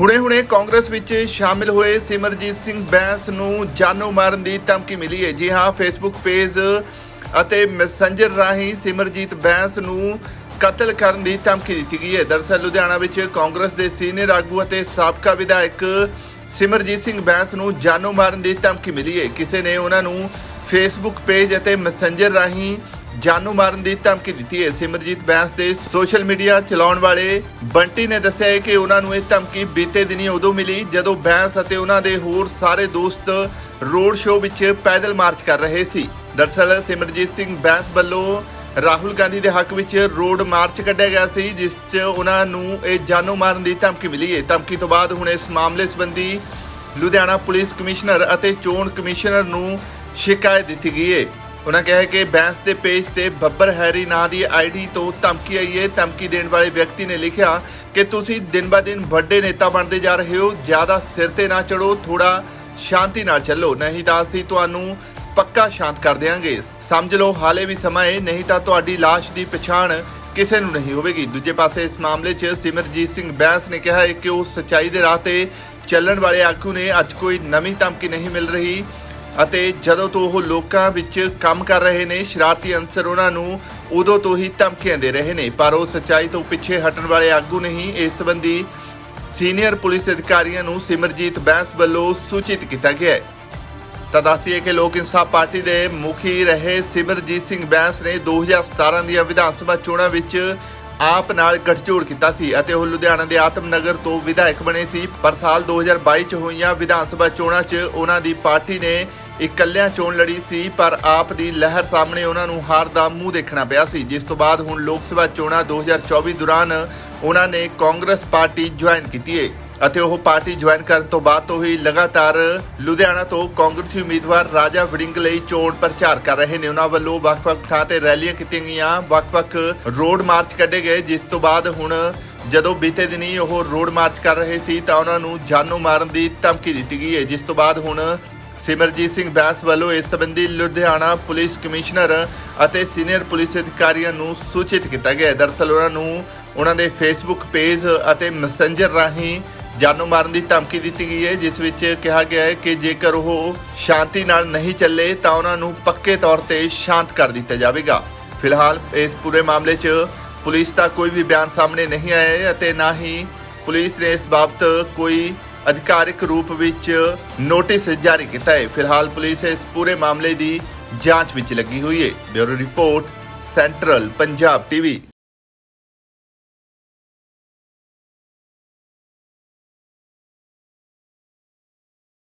ਹੁਣੇ-ਹੁਣੇ ਕਾਂਗਰਸ ਵਿੱਚ ਸ਼ਾਮਿਲ ਹੋਏ ਸਿਮਰਜੀਤ ਸਿੰਘ ਬੈਂਸ ਨੂੰ ਜਾਨੋਂ ਮਾਰਨ ਦੀ ਧਮਕੀ ਮਿਲੀ ਹੈ। ਜੀ ਹਾਂ ਫੇਸਬੁੱਕ ਪੇਜ ਅਤੇ ਮੈਸੇਂਜਰ ਰਾਹੀਂ ਸਿਮਰਜੀਤ ਬੈਂਸ ਨੂੰ ਕਤਲ ਕਰਨ ਦੀ ਧਮਕੀ ਦਿੱਤੀ ਗਈ ਹੈ। ਦਰਅਸਲ, ਲੁਧਿਆਣਾ ਵਿੱਚ ਕਾਂਗਰਸ ਦੇ ਸੀਨੀਅਰ ਆਗੂ ਅਤੇ ਸਾਬਕਾ ਵਿਧਾਇਕ ਸਿਮਰਜੀਤ ਸਿੰਘ ਬੈਂਸ ਨੂੰ ਜਾਨੋਂ ਮਾਰਨ ਦੀ ਧਮਕੀ ਮਿਲੀ ਹੈ। ਕਿਸੇ ਨੇ ਉਹਨਾਂ ਨੂੰ ਫੇਸਬੁੱਕ ਪੇਜ ਅਤੇ ਮੈਸੇਂਜਰ ਰਾਹੀਂ ਜਾਨੂ ਮਾਰਨ ਦੀ ਧਮਕੀ ਦਿੱਤੀ ਹੈ। ਸਿਮਰਜੀਤ ਬੈਂਸ ਦੇ ਸੋਸ਼ਲ ਮੀਡੀਆ ਚਲਾਉਣ ਵਾਲੇ ਬੰਟੀ ਨੇ ਦੱਸਿਆ ਹੈ ਕਿ ਉਹਨਾਂ ਨੂੰ ਇਹ ਧਮਕੀ ਬੀਤੇ ਦਿਨੀ ਉਦੋਂ ਮਿਲੀ ਜਦੋਂ ਬੈਂਸ ਅਤੇ ਉਹਨਾਂ ਦੇ ਹੋਰ ਸਾਰੇ ਦੋਸਤ ਰੋਡ ਸ਼ੋਅ ਵਿੱਚ ਪੈਦਲ ਮਾਰਚ ਕਰ ਰਹੇ ਸੀ। ਦਰਅਸਲ ਸਿਮਰਜੀਤ ਸਿੰਘ ਬੈਂਸ ਵੱਲੋਂ ਰਾਹੁਲ ਗਾਂਧੀ ਦੇ ਹੱਕ ਵਿੱਚ ਰੋਡ ਮਾਰਚ ਕੱਢਿਆ ਗਿਆ ਸੀ, ਜਿਸ 'ਚ ਉਹਨਾਂ ਨੂੰ ਇਹ ਜਾਨੋਂ ਮਾਰਨ ਦੀ ਧਮਕੀ ਮਿਲੀ ਹੈ। ਧਮਕੀ ਤੋਂ ਬਾਅਦ ਹੁਣ ਇਸ ਮਾਮਲੇ ਸੰਬੰਧੀ ਲੁਧਿਆਣਾ ਪੁਲਿਸ ਕਮਿਸ਼ਨਰ ਅਤੇ ਚੋਣ ਕਮਿਸ਼ਨਰ ਨੂੰ ਸ਼ਿਕਾਇਤ ਦਿੱਤੀ ਗਈ ਹੈ। ਉਹਨਾਂ ਕਿਹਾ ਕਿ ਬੈਂਸ ਦੇ ਪੇਜ ਤੇ ਬੱਬਰ ਹੈਰੀ ਨਾਂ ਦੀ ਆਈਡੀ ਤੋਂ ਧਮਕੀ ਆਈ ਹੈ। ਧਮਕੀ ਦੇਣ ਵਾਲੇ ਵਿਅਕਤੀ ਨੇ ਲਿਖਿਆ ਕਿ ਤੁਸੀਂ ਦਿਨ-ਬਾ-ਦਿਨ ਵੱਡੇ ਨੇਤਾ ਬਣਦੇ ਜਾ ਰਹੇ ਹੋ। ਜ਼ਿਆਦਾ ਸਿਰ ਤੇ ਨਾ ਚੜੋ ਥੋੜਾ ਸ਼ਾਂਤੀ ਨਾਲ ਚੱਲੋ। ਨਹੀਂ ਤਾਂ ਅਸੀਂ ਤੁਹਾਨੂੰ ਪੱਕਾ ਸ਼ਾਂਤ ਕਰ ਦੇਵਾਂਗੇ ਸਮਝ ਲਓ, ਹਾਲੇ ਵੀ ਸਮਾਂ ਹੈ। ਨਹੀਂ ਤਾਂ ਤੁਹਾਡੀ ਲਾਸ਼ ਦੀ ਪਛਾਣ ਕਿਸੇ ਨੂੰ ਨਹੀਂ ਹੋਵੇਗੀ। ਦੂਜੇ ਪਾਸੇ ਇਸ ਮਾਮਲੇ 'ਚ ਸਿਮਰਜੀਤ ਸਿੰਘ ਬੈਂਸ ਨੇ ਕਿਹਾ ਹੈ ਕਿ ਉਹ ਸੱਚਾਈ ਦੇ ਰਾਹ ਤੇ ਚੱਲਣ ਵਾਲੇ ਆਗੂ ਨੇ। ਅੱਜ ਕੋਈ ਨਵੀਂ ਧਮਕੀ ਨਹੀਂ ਮਿਲ ਰਹੀ। ਅਤੇ ਜਦੋਂ ਤੋਂ ਉਹ ਲੋਕਾਂ ਵਿੱਚ ਕੰਮ ਕਰ ਰਹੇ ਨੇ, ਸ਼ਰਾਰਤੀ ਅੰਸਰ ਉਹਨਾਂ ਨੂੰ ਉਦੋਂ ਤੋਂ ਹੀ ਧਮਕੀਆਂ ਦੇ ਰਹੇ ਨੇ। ਪਰ ਉਹ ਸੱਚਾਈ ਤੋਂ ਪਿੱਛੇ ਹਟਣ ਵਾਲੇ ਆਗੂ ਨਹੀਂ, ਇਸ ਸੰਬੰਧੀ ਸੀਨੀਅਰ ਪੁਲਿਸ ਅਧਿਕਾਰੀਆਂ ਨੂੰ ਸਿਮਰਜੀਤ ਬੈਂਸ ਵੱਲੋਂ ਸੂਚਿਤ ਕੀਤਾ ਗਿਆ ਹੈ। ਤਾਂ ਦੱਸੀਏ ਕਿ ਲੋਕ ਇਨਸਾਫ ਪਾਰਟੀ ਦੇ ਮੁਖੀ ਰਹੇ ਸਿਮਰਜੀਤ ਸਿੰਘ ਬੈਂਸ ਨੇ 2017 ਦੀਆਂ ਵਿਧਾਨ ਸਭਾ ਚੋਣਾਂ ਵਿੱਚ ਆਪ ਨਾਲ ਗੱਠਜੋੜ ਕੀਤਾ ਸੀ ਅਤੇ ਉਹ ਲੁਧਿਆਣਾ ਦੇ ਆਤਮਨਗਰ ਤੋਂ ਵਿਧਾਇਕ ਬਣੇ ਸੀ। ਪਰ ਸਾਲ 2022 ਚ ਹੋਈਆਂ ਵਿਧਾਨ ਸਭਾ ਚੋਣਾਂ 'ਚ ਉਹਨਾਂ ਦੀ ਪਾਰਟੀ ਨੇ ਇਕੱਲਿਆਂ ਚੋਣ ਲੜੀ ਸੀ, ਪਰ ਆਪ ਦੀ ਲਹਿਰ ਸਾਹਮਣੇ ਉਹਨਾਂ ਨੂੰ ਹਾਰ ਦਾ ਮੂੰਹ ਦੇਖਣਾ ਪਿਆ ਸੀ। ਜਿਸ ਤੋਂ ਬਾਅਦ ਹੁਣ ਲੋਕ ਸਭਾ ਚੋਣਾਂ 2024 ਦੌਰਾਨ ਉਹਨਾਂ ਨੇ ਕਾਂਗਰਸ ਪਾਰਟੀ ਜੁਆਇਨ ਕੀਤੀ ਹੈ ਅਤੇ ਉਹ ਪਾਰਟੀ ਜੁਆਇਨ ਕਰਨ ਤੋਂ ਬਾਅਦ ਤੋਂ ਹੀ ਲਗਾਤਾਰ ਲੁਧਿਆਣਾ ਤੋਂ ਕਾਂਗਰਸੀ ਉਮੀਦਵਾਰ ਰਾਜਾ ਵੜਿੰਗ ਲਈ ਚੋਣ ਪ੍ਰਚਾਰ ਕਰ ਰਹੇ ਨੇ। ਉਹਨਾਂ ਵੱਲੋਂ ਵੱਖ-ਵੱਖ ਥਾਂ ਤੇ ਰੈਲੀਆਂ ਕੀਤੀਆਂ ਗਈਆਂ। ਵੱਖ-ਵੱਖ ਰੋਡ ਮਾਰਚ ਕੱਢੇ ਗਏ, ਜਿਸ ਤੋਂ ਬਾਅਦ ਹੁਣ ਜਦੋਂ ਬੀਤੇ ਦਿਨੀ ਉਹ ਰੋਡ ਮਾਰਚ ਕਰ ਰਹੇ ਸੀ ਤਾਂ ਉਹਨਾਂ ਨੂੰ ਜਾਨੋਂ ਮਾਰਨ ਦੀ ਧਮਕੀ ਦਿੱਤੀ ਗਈ ਹੈ। ਜਿਸ ਤੋਂ ਬਾਅਦ ਹੁਣ ਸਿਮਰਜੀਤ ਸਿੰਘ ਬੈਂਸ ਵੱਲੋਂ ਇਸ ਸੰਬੰਧੀ ਲੁਧਿਆਣਾ ਪੁਲਿਸ ਕਮਿਸ਼ਨਰ ਅਤੇ ਸੀਨੀਅਰ ਪੁਲਿਸ ਅਧਿਕਾਰੀਆਂ ਨੂੰ ਸੂਚਿਤ ਕੀਤਾ ਗਿਆ ਹੈ। ਦਰਅਸਲ ਉਹਨਾਂ ਨੂੰ ਉਹਨਾਂ ਦੇ ਫੇਸਬੁੱਕ ਪੇਜ ਅਤੇ ਮੈਸੇਂਜਰ ਰਾਹੀਂ ਜਾਨੋਂ ਮਾਰਨ ਦੀ ਧਮਕੀ ਦਿੱਤੀ ਗਈ ਹੈ, ਜਿਸ ਵਿੱਚ ਕਿਹਾ ਗਿਆ ਹੈ ਕਿ ਜੇਕਰ ਉਹ ਸ਼ਾਂਤੀ ਨਾਲ ਨਹੀਂ ਚੱਲੇ, ਤਾਂ ਉਹਨਾਂ ਨੂੰ ਪੱਕੇ ਤੌਰ ਤੇ ਸ਼ਾਂਤ ਕਰ ਦਿੱਤਾ ਜਾਵੇਗਾ। ਫਿਲਹਾਲ ਇਸ ਪੂਰੇ ਮਾਮਲੇ 'ਚ ਪੁਲਿਸ ਦਾ ਕੋਈ ਵੀ ਬਿਆਨ ਸਾਹਮਣੇ ਨਹੀਂ ਆਇਆ ਹੈ ਅਤੇ ਨਾ ਹੀ ਪੁਲਿਸ ਨੇ ਇਸ ਬਾਬਤ ਕੋਈ ਅਧਿਕਾਰਿਕ ਰੂਪ ਵਿੱਚ ਨੋਟਿਸ ਜਾਰੀ ਕੀਤਾ ਹੈ। ਫਿਲਹਾਲ ਪੁਲਿਸ ਇਸ ਪੂਰੇ ਮਾਮਲੇ ਦੀ ਜਾਂਚ ਵਿੱਚ ਲੱਗੀ ਹੋਈ ਹੈ। Bureau report, central Punjab TV.